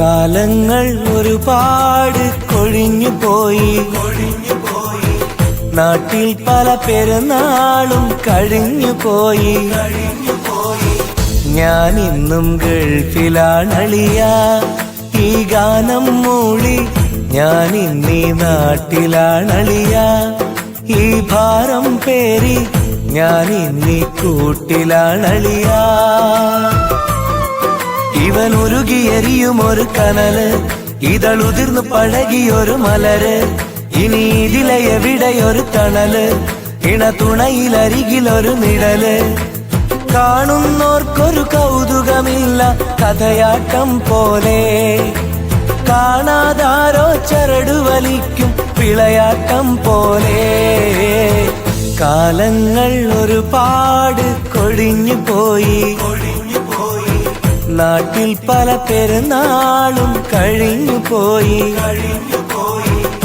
കാലങ്ങൾ ഒരുപാട് കൊഴിഞ്ഞു പോയി. കൊഴിഞ്ഞു പോയി നാട്ടിൽ പല പെരുന്നാളും കഴിഞ്ഞു പോയി. കഴിഞ്ഞു പോയി ഞാൻ ഇന്നും ഗൾഫിലാണളിയ ഈ ഗാനം മൂളി ഞാൻ ഇന്നീ നാട്ടിലാണളിയ ഈ ഭാരം പേരി ഞാൻ ഇന്നീ കൂട്ടിലാണളിയ ഇവൻ ഉരുകിയെരിയും ഒരു കനൽ. ഇതളുതിർന്നു പഴകിയൊരു മലര്. ഇനി ഇതിലെ എവിടെയൊരു തണൽ? ഇണ തുണയിലരികിലൊരു നിഴൽ. കാണുന്നോർക്കൊരു കൗതുകമില്ല കഥയാട്ടം പോലെ. കാണാതാരോ ചരടു വലിക്കും വിളയാട്ടം പോലെ. കാലങ്ങൾ ഒരുപാട് കൊഴിഞ്ഞു പോയി. നാട്ടിൽ പല പെരുന്നാളും കഴിഞ്ഞു പോയി. കഴിഞ്ഞു